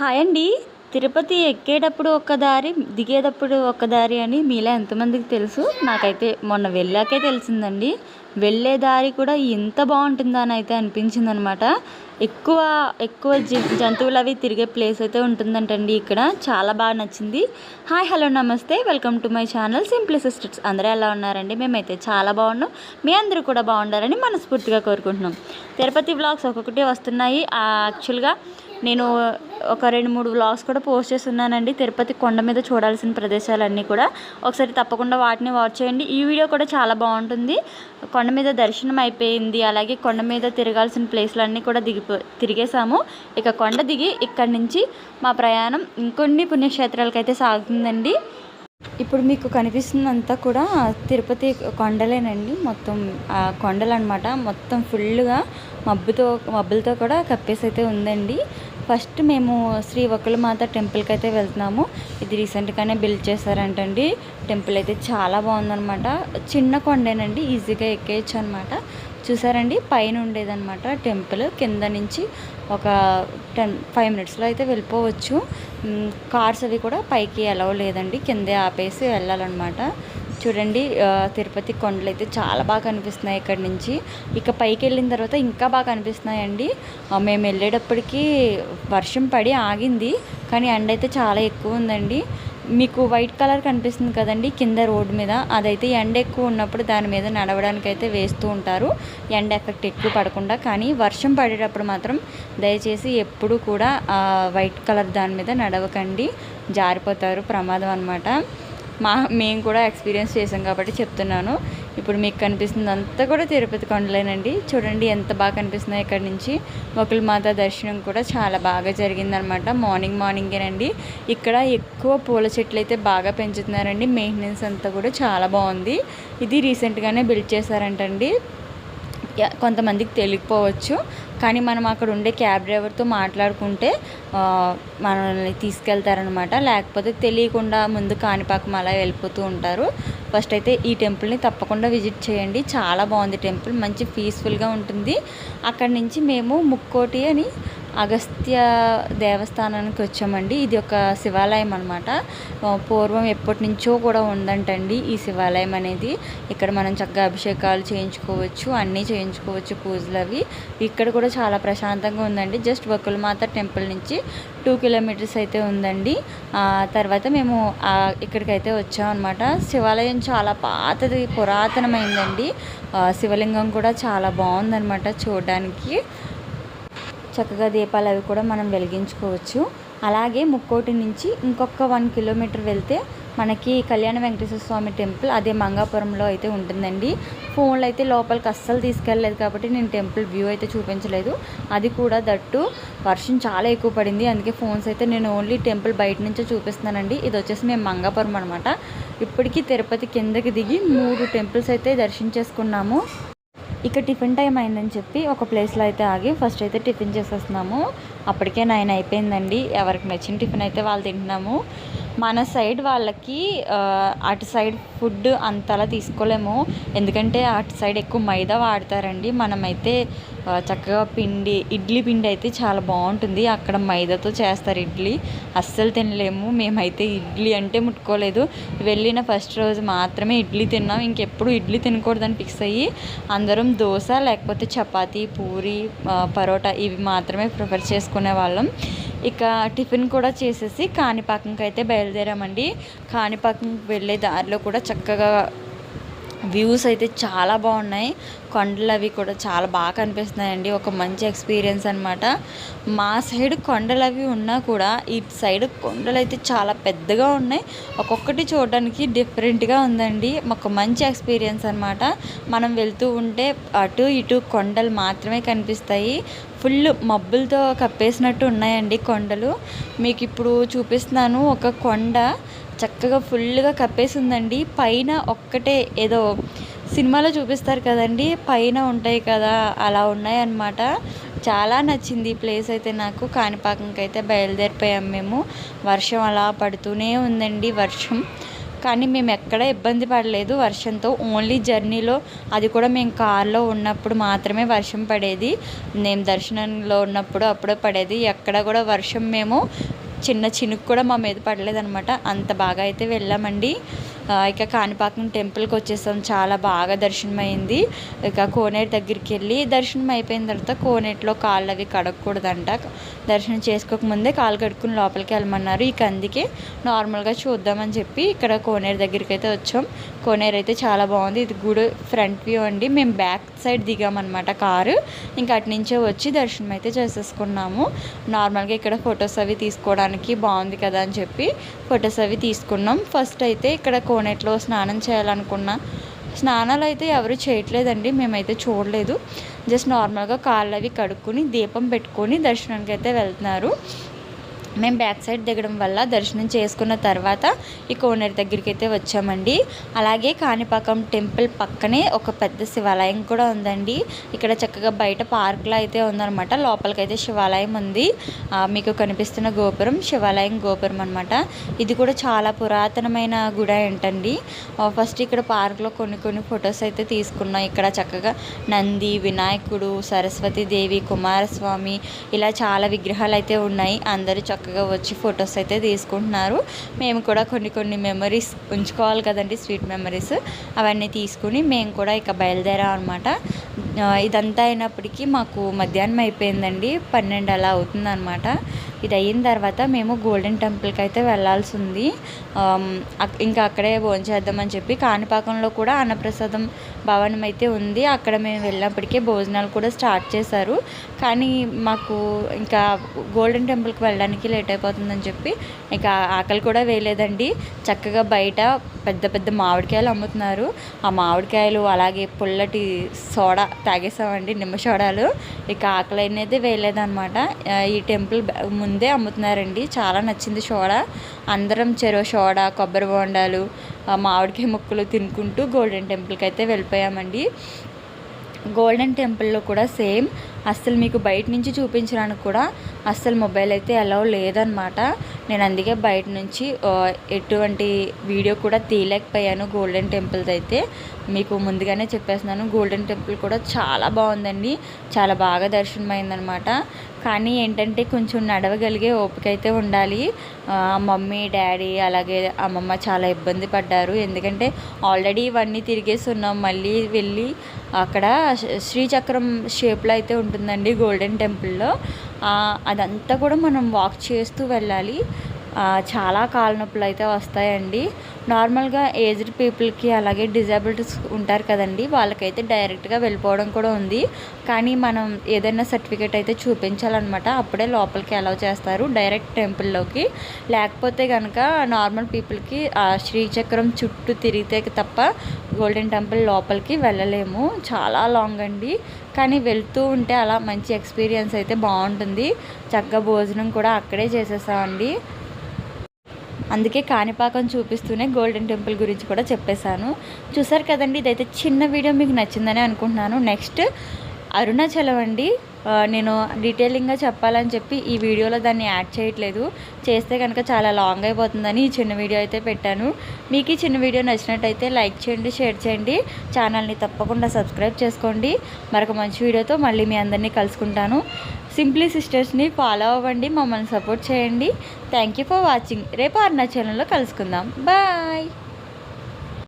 Hi అండి. తిరుపతి ఎక్కేటప్పుడు ఒక దారి దిగేటప్పుడు ఒక దారి అని మీలో ఎంతమందికి తెలుసు? నాకైతే మొన్న వెళ్ళాకే తెలిసిందండి. వెళ్ళే దారి కూడా ఇంత బాగుంటుందా అని అయితే అనిపించింది అనమాట ఎక్కువ ఎక్కువ జంతువులు అవి తిరిగే ప్లేస్ అయితే ఉంటుందంటండి ఇక్కడ. చాలా బాగా నచ్చింది. హాయ్ హలో నమస్తే. Welcome to my channel simply sisters. అందరూ ఎలా ఉన్నారండి? మేమైతే చాలా బాగున్నాం. మీ అందరూ కూడా బాగుండాలని మనస్ఫూర్తిగా కోరుకుంటున్నాం. తిరుపతి బ్లాగ్స్ ఒక్కొక్కటి వస్తున్నాయి. యాక్చువల్గా నేను ఒక రెండు మూడు వ్లాగ్స్ కూడా పోస్ట్ చేస్తున్నానండి. తిరుపతి కొండ మీద చూడాల్సిన ప్రదేశాలన్నీ కూడా. ఒకసారి తప్పకుండా వాటిని వాచ్ చేయండి. ఈ వీడియో కూడా చాలా బాగుంటుంది. కొండ మీద దర్శనం అయిపోయింది. అలాగే కొండ మీద తిరగాల్సిన ప్లేస్లన్నీ కూడా దిగి తిరిగేసాము ఇక కొండ దిగి ఇక్కడి నుంచి మా ప్రయాణం ఇంకొన్ని పుణ్యక్షేత్రాలకైతే అయితే సాగుతుందండి. ఇప్పుడు మీకు కనిపిస్తుందంతా కూడా తిరుపతి కొండలేనండి. మొత్తం కొండలు అనమాట మొత్తం ఫుల్గా మబ్బుతో మబ్బులతో కూడా కప్పేసి అయితే ఉందండి. ఫస్ట్ మేము శ్రీ మాత టెంపుల్కి అయితే వెళ్తున్నాము. ఇది రీసెంట్గానే బిల్డ్ చేశారంటండి. టెంపుల్ అయితే చాలా బాగుందనమాట చిన్న కొండేనండి ఈజీగా ఎక్కేయచ్చు అనమాట చూసారండి పైన ఉండేదన్నమాట టెంపుల్. కింద నుంచి ఒక టెన్ ఫైవ్ మినిట్స్లో అయితే వెళ్ళిపోవచ్చు. కార్స్ అవి కూడా పైకి అలవ్ లేదండి. కిందే ఆపేసి వెళ్ళాలన్నమాట. చూడండి తిరుపతి కొండలు అయితే చాలా బాగా కనిపిస్తున్నాయి ఇక్కడ నుంచి. ఇక పైకి వెళ్ళిన తర్వాత ఇంకా బాగా కనిపిస్తున్నాయండి. మేము వెళ్ళేటప్పటికి వర్షం పడి ఆగింది కానీ ఎండ అయితే చాలా ఎక్కువ ఉందండి. మీకు వైట్ కలర్ కనిపిస్తుంది కదండి కింద రోడ్డు మీద. అదైతే ఎండ ఎక్కువ ఉన్నప్పుడు దాని మీద నడవడానికి అయితే వేస్తూ ఉంటారు. ఎండ ఎఫెక్ట్ ఎక్కువ పడకుండా కానీ వర్షం పడేటప్పుడు మాత్రం దయచేసి ఎప్పుడు కూడా వైట్ కలర్ దాని మీద నడవకండి. జారిపోతారు ప్రమాదం అనమాట మా మేము కూడా ఎక్స్పీరియన్స్ చేసాం కాబట్టి చెప్తున్నాను. ఇప్పుడు మీకు కనిపిస్తుంది అంతా కూడా తిరుపతి కొండలేనండి. చూడండి ఎంత బాగా కనిపిస్తున్నాయి ఇక్కడ నుంచి. ఒకళ్ళ మాత దర్శనం కూడా చాలా బాగా జరిగిందనమాట. మార్నింగ్ మార్నింగేనండి. ఇక్కడ ఎక్కువ పూల చెట్లు అయితే బాగా పెంచుతున్నారండి. మెయింటెనెన్స్ అంతా కూడా చాలా బాగుంది. ఇది రీసెంట్గానే బిల్డ్ చేశారంటండి. కొంతమందికి తెలియకపోవచ్చు. కానీ మనం అక్కడ ఉండే క్యాబ్ డ్రైవర్తో మాట్లాడుకుంటే మనల్ని తీసుకెళ్తారనమాట లేకపోతే తెలియకుండా ముందు కాణిపాకం అలా వెళ్ళిపోతూ ఉంటారు. ఫస్ట్ అయితే ఈ టెంపుల్ని తప్పకుండా విజిట్ చేయండి. చాలా బాగుంది టెంపుల్. మంచి పీస్ఫుల్గా ఉంటుంది. అక్కడి నుంచి మేము ముక్కోటి అని అగస్త్య దేవస్థానానికి వచ్చామండి. ఇది ఒక శివాలయం అనమాట పూర్వం ఎప్పటి నుంచో కూడా ఉందంటండి ఈ శివాలయం అనేది. ఇక్కడ మనం చక్కగా అభిషేకాలు చేయించుకోవచ్చు అన్నీ చేయించుకోవచ్చు పూజలు అవి. ఇక్కడ కూడా చాలా ప్రశాంతంగా ఉందండి. జస్ట్ వకులమాత టెంపుల్ నుంచి టూ కిలోమీటర్స్ అయితే ఉందండి. తర్వాత మేము ఇక్కడికైతే వచ్చామన్నమాట శివాలయం చాలా పాతది పురాతనమైందండి. శివలింగం కూడా చాలా బాగుందన్నమాట చూడడానికి. చక్కగా దీపాలు అవి కూడా మనం వెలిగించుకోవచ్చు. అలాగే ముక్కోటి నుంచి ఇంకొక వన్ కిలోమీటర్ వెళ్తే మనకి కళ్యాణ వెంకటేశ్వర స్వామి టెంపుల్ అదే మంగాపురంలో అయితే ఉంటుందండి. ఫోన్లో అయితే లోపలికి అస్సలు తీసుకెళ్ళలేదు కాబట్టి నేను టెంపుల్ వ్యూ అయితే చూపించలేదు. అది కూడా దట్టు. వర్షం చాలా ఎక్కువ పడింది. అందుకే ఫోన్స్ అయితే నేను ఓన్లీ టెంపుల్ బయట నుంచే చూపిస్తున్నానండి. ఇది వచ్చేసి మేము మంగాపురం అనమాట ఇప్పటికీ తిరుపతి కిందకి దిగి మూడు టెంపుల్స్ అయితే దర్శించేసుకున్నాము. ఇక టిఫిన్ టైం అయిందని చెప్పి ఒక ప్లేస్లో అయితే ఆగి ఫస్ట్ అయితే టిఫిన్ చేసేస్తున్నాము. అప్పటికే నైన్ అయిపోయిందండి. ఎవరికి నచ్చిన టిఫిన్ అయితే వాళ్ళు తింటున్నాము. మన సైడ్ వాళ్ళకి అటు సైడ్ ఫుడ్ అంతలా తీసుకోలేము. ఎందుకంటే అటు సైడ్ ఎక్కువ మైదా వాడతారండి. మనమైతే చక్కగా పిండి ఇడ్లీ పిండి అయితే చాలా బాగుంటుంది. అక్కడ మైదాతో చేస్తారు ఇడ్లీ. అస్సలు తినలేము. మేమైతే ఇడ్లీ అంటే ముట్టుకోలేదు. వెళ్ళిన ఫస్ట్ రోజు మాత్రమే ఇడ్లీ తిన్నాం. ఇంకెప్పుడు ఇడ్లీ తినకూడదని ఫిక్స్ అయ్యి అందరం దోశ లేకపోతే చపాతీ పూరి పరోటా ఇవి మాత్రమే ప్రిఫర్ చేసుకునే వాళ్ళం. ఇక టిఫిన్ కూడా చేసేసి కాణిపాకంకి అయితే బయలుదేరామండి. కాణిపాకం వెళ్ళే దారిలో కూడా చక్కగా వ్యూస్ అయితే చాలా బాగున్నాయి. కొండలు అవి కూడా చాలా బాగా కనిపిస్తున్నాయండి. ఒక మంచి ఎక్స్పీరియన్స్ అనమాట మా సైడ్ కొండలు అవి ఉన్నా కూడా ఇటు సైడ్ కొండలు అయితే చాలా పెద్దగా ఉన్నాయి. ఒక్కొక్కటి చూడడానికి డిఫరెంట్గా ఉందండి. ఒక మంచి ఎక్స్పీరియన్స్ అనమాట మనం వెళ్తూ ఉంటే అటు ఇటు కొండలు మాత్రమే కనిపిస్తాయి. ఫుల్ మబ్బులతో కప్పేసినట్టు ఉన్నాయండి కొండలు. మీకు ఇప్పుడు చూపిస్తున్నాను ఒక కొండ. చక్కగా ఫుల్గా కప్పేసి ఉందండి పైన ఒక్కటే ఏదో సినిమాలో చూపిస్తారు కదండి పైన ఉంటాయి కదా అలా ఉన్నాయన్నమాట. చాలా నచ్చింది ఈ ప్లేస్ అయితే నాకు. కాణిపాకంకి అయితే బయలుదేరిపోయాం మేము. వర్షం అలా పడుతూనే ఉందండి వర్షం. కానీ మేము ఎక్కడ ఇబ్బంది పడలేదు. వర్షంతో ఓన్లీ జర్నీలో అది కూడా మేము కార్లో ఉన్నప్పుడు మాత్రమే వర్షం పడేది. మేము దర్శనంలో ఉన్నప్పుడు అప్పుడే పడేది. ఎక్కడ కూడా వర్షం మేము చిన్న చినుకు కూడా మా మీద పడలేదనమాట అంత బాగా అయితే వెళ్ళామండి. ఇక కాణిపాకం టెంపుల్కి వచ్చేసాం. చాలా బాగా దర్శనం అయింది ఇక కోనేరు దగ్గరికి వెళ్ళి దర్శనం అయిపోయిన తర్వాత కోనేటిలో కాళ్ళు అవి కడగకూడదంట. దర్శనం చేసుకోకముందే కాలు కడుక్కుని లోపలికి వెళ్ళమన్నారు. ఇక అందుకే నార్మల్గా చూద్దామని చెప్పి ఇక్కడ కోనేరు దగ్గరికి అయితే వచ్చాం. కోనేరు అయితే చాలా బాగుంది. ఇది గుడి ఫ్రంట్ వ్యూ అండి. మేము బ్యాక్ సైడ్ దిగామన్నమాట కారు. ఇంకా అటు నుంచే వచ్చి దర్శనం అయితే చేసేసుకున్నాము. నార్మల్గా ఇక్కడ ఫొటోస్ అవి తీసుకోవడానికి బాగుంది కదా అని చెప్పి ఫొటోస్ అవి తీసుకున్నాం. ఫస్ట్ అయితే ఇక్కడ కోనేట్లో స్నానం చేయాలనుకున్నా స్నానాలు అయితే ఎవరు చేయట్లేదండి మేమైతే చూడలేదు. జస్ట్ నార్మల్గా కాళ్ళు అవి కడుక్కొని దీపం పెట్టుకొని దర్శనానికి అయితే వెళ్తున్నారు. మేము బ్యాక్ సైడ్ దిగడం వల్ల దర్శనం చేసుకున్న తర్వాత ఈ కోనేరు దగ్గరికి అయితే వచ్చామండి. అలాగే కాణిపాకం టెంపుల్ పక్కనే ఒక పెద్ద శివాలయం కూడా ఉందండి. ఇక్కడ చక్కగా బయట పార్క్లో అయితే ఉందన్నమాట. లోపలికైతే శివాలయం ఉంది. మీకు కనిపిస్తున్న గోపురం శివాలయం గోపురం అనమాట ఇది కూడా చాలా పురాతనమైన గుడి ఏంటండి. ఫస్ట్ ఇక్కడ పార్క్లో కొన్ని కొన్ని ఫొటోస్ అయితే తీసుకున్నాం. ఇక్కడ చక్కగా నంది వినాయకుడు సరస్వతి దేవి కుమారస్వామి ఇలా చాలా విగ్రహాలు అయితే ఉన్నాయి. అందరూ చక్కగా వచ్చి ఫొటోస్ అయితే తీసుకుంటున్నారు. మేము కూడా కొన్ని కొన్ని మెమరీస్ ఉంచుకోవాలి కదండి స్వీట్ మెమరీస్. అవన్నీ తీసుకుని మేము కూడా ఇక బయలుదేరాం అనమాట ఇదంతా అయినప్పటికీ మాకు మధ్యాహ్నం అయిపోయిందండి. పన్నెండు అలా అవుతుందన్నమాట. ఇది అయిన తర్వాత మేము గోల్డెన్ టెంపుల్కి అయితే వెళ్ళాల్సి ఉంది ఇంకా అక్కడే భోంచేద్దామని చెప్పి కాణిపాకంలో కూడా అన్నప్రసాదం భవనం అయితే ఉంది. అక్కడ మేము వెళ్ళినప్పటికే భోజనాలు కూడా స్టార్ట్ చేశారు. కానీ మాకు ఇంకా గోల్డెన్ టెంపుల్కి వెళ్ళడానికి లేట్ అయిపోతుందని చెప్పి ఇంకా ఆకలి కూడా వేయలేదండి. చక్కగా బయట పెద్ద పెద్ద మామిడికాయలు అమ్ముతున్నారు. ఆ మామిడికాయలు అలాగే పుల్లటి సోడా తాగేసామండి నిమ్మ సోడాలు. ఇక ఆకలి అనేది వేయలేదన్నమాట. ఈ టెంపుల్ ముందే అమ్ముతున్నారండి. చాలా నచ్చింది సోడా అందరం చెరో సోడా కొబ్బరి బొండాలు మామిడికాయ ముక్కలు తినుకుంటూ గోల్డెన్ టెంపుల్కి అయితే వెళ్ళిపోయామండి. గోల్డెన్ టెంపుల్లో కూడా సేమ్. అస్సలు మీకు బయట నుంచి చూపించడానికి కూడా అస్సలు మొబైల్ అయితే అలౌ లేదనమాట నేను అందుకే బయట నుంచి ఎటువంటి వీడియో కూడా తీయలేకపోయాను గోల్డెన్ టెంపుల్ది అయితే. మీకు ముందుగానే చెప్పేస్తున్నాను గోల్డెన్ టెంపుల్ కూడా చాలా బాగుందండి. చాలా బాగా దర్శనం అయిందనమాట కానీ ఏంటంటే కొంచెం నడవగలిగే ఓపిక అయితే ఉండాలి. మమ్మీ డాడీ అలాగే అమ్మమ్మ చాలా ఇబ్బంది పడ్డారు. ఎందుకంటే ఆల్రెడీ ఇవన్నీ తిరిగేసి ఉన్నాం. మళ్ళీ వెళ్ళి అక్కడ శ్రీచక్రం షేప్లో అయితే ఉంటుందండి గోల్డెన్ టెంపుల్లో అదంతా కూడా మనం వాక్ చేస్తూ వెళ్ళాలి. చాలా కాళ్ళ నొప్పులు అయితే వస్తాయండి. నార్మల్గా ఏజ్డ్ పీపుల్కి అలాగే డిజేబిలిటీస్ ఉంటారు కదండి వాళ్ళకైతే డైరెక్ట్గా వెళ్ళిపోవడం కూడా ఉంది. కానీ మనం ఏదైనా సర్టిఫికేట్ అయితే చూపించాలన్నమాట. అప్పుడే లోపలికి అలౌ చేస్తారు డైరెక్ట్ టెంపుల్లోకి. లేకపోతే కనుక నార్మల్ పీపుల్కి శ్రీచక్రం చుట్టూ తిరిగితే తప్ప గోల్డెన్ టెంపుల్ లోపలికి వెళ్ళలేము. చాలా లాంగ్ అండి. కానీ వెళ్తూ ఉంటే అలా మంచి ఎక్స్పీరియన్స్ అయితే బాగుంటుంది. చక్కగా భోజనం కూడా అక్కడే చేసేసామండి. అందుకే కాణిపాకం చూపిస్తూనే గోల్డెన్ టెంపుల్ గురించి కూడా చెప్పేశాను. చూసారు కదండి ఇదైతే చిన్న వీడియో మీకు నచ్చిందని అనుకుంటున్నాను. నెక్స్ట్ అరుణాచలం అండి. నేను డీటెయిలింగ్గా చెప్పాలని చెప్పి ఈ వీడియోలో దాన్ని యాడ్ చేయట్లేదు. చేస్తే కనుక చాలా లాంగ్ అయిపోతుందని ఈ చిన్న వీడియో అయితే పెట్టాను. మీకు ఈ చిన్న వీడియో నచ్చినట్టయితే లైక్ చేయండి షేర్ చేయండి. ఛానల్ని తప్పకుండా సబ్స్క్రైబ్ చేసుకోండి. మరొక మంచి వీడియోతో మళ్ళీ మీ అందరినీ కలుసుకుంటాను. సింప్లీ సిస్టర్స్ని ఫాలో అవ్వండి మమ్మల్ని సపోర్ట్ చేయండి. థ్యాంక్ యూ ఫర్ వాచింగ్ రేపు అరుణాచలంలో కలుసుకుందాం. బాయ్